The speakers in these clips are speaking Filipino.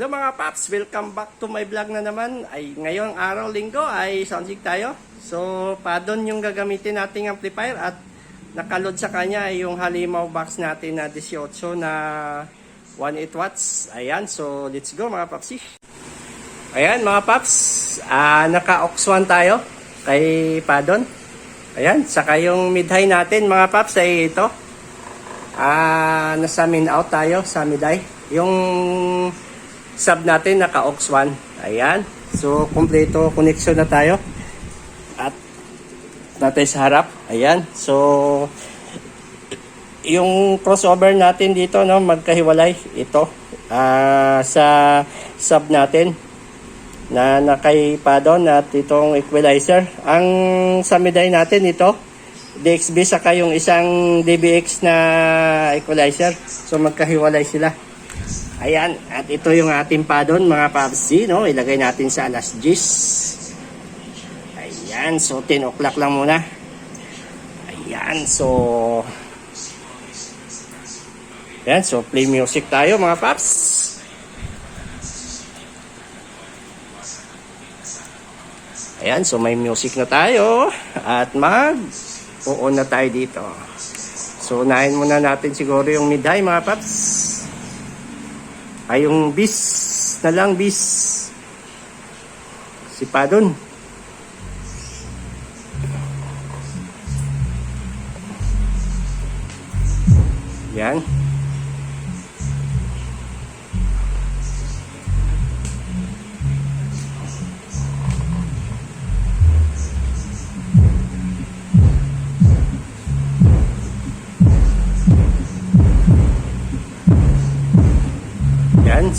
Hello mga paps, welcome back to my vlog na naman. Ay ngayong araw linggo ay soundcheck tayo. So padon yung gagamitin nating amplifier at nakalod sa kanya ay yung halimaw box natin na 18 na 18 watts. Ayan, so let's go mga papsi. Ayan mga paps, ah, naka-aux 1 tayo kay Padon. Ayan, saka yung mid-high natin mga paps ay ito. Ah, nasa min out tayo sa mid-high. Yung sub natin naka aux 1. Ayan. So, kompleto connection na tayo. At natin sa harap. Ayan. So, yung crossover natin dito, no, magkahiwalay. Ito. ah sa sub natin na nakaipa doon at itong equalizer. Ang samiday natin ito, DXB saka yung isang DBX na equalizer. So magkahiwalay sila. Ayan, at ito yung ating padon mga papsi, no? Ilagay natin sa alas 10. Ayan, so 10 o'clock lang muna. Ayan, so... Ayan, so play music tayo mga paps. Ayan, so may music na tayo. At mag oo na tayo dito. So, unahin muna natin siguro yung mid-high mga paps. Ay, yung bis na lang, bis. Si Padon. Yan. Yan,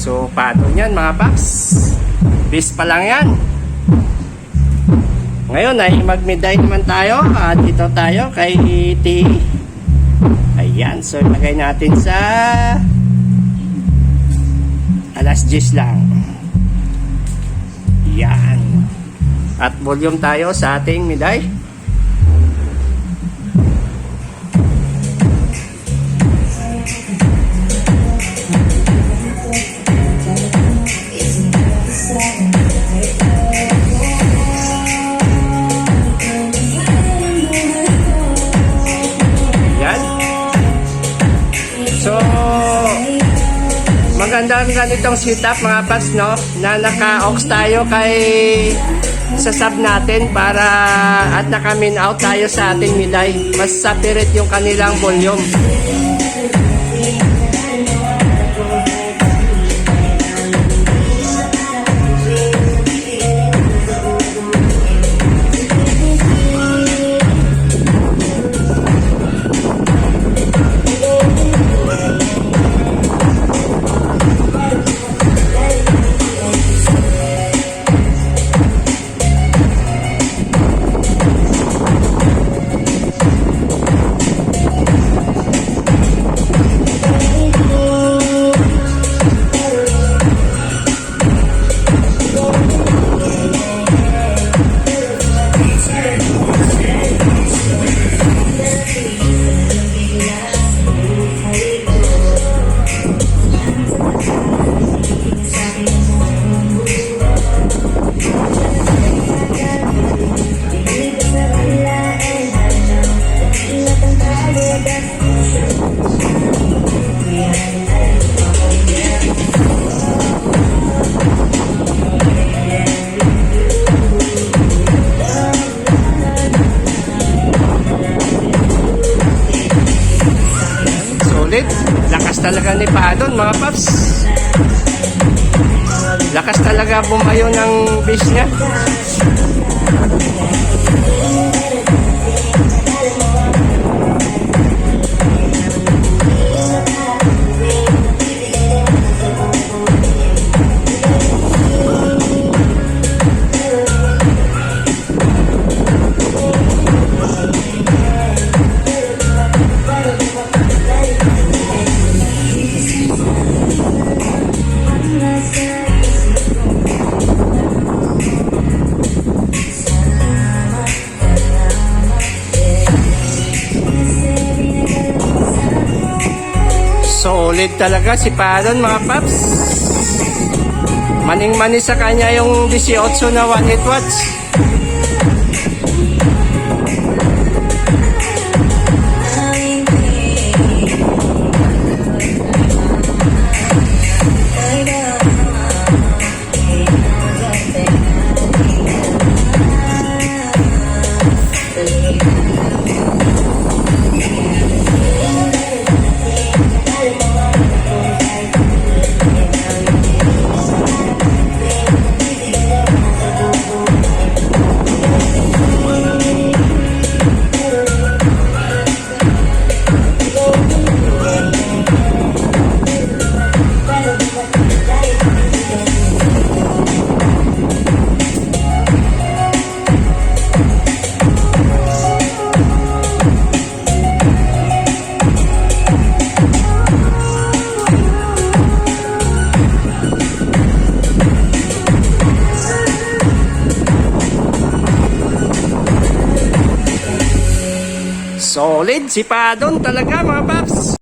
so Padon yan mga paps. Bis pa lang yan. Ngayon ay mag-midday naman tayo at dito tayo kay T. Ayan, so ilagay natin sa alas 10 lang. Yan. At volume tayo sa ating midday. Maganda ang ganitong setup mga paps, no? Na naka-aux tayo kay sa sub natin para at naka-min out tayo sa ating milay. Mas separate yung kanilang volume. Ni Padon, mga paps. Lakas talaga bumayo ng base niya. Solid talaga si Padon mga paps. Maning-mani sa kanya yung 18 na 1 watts. Solid si Padon talaga mga paps.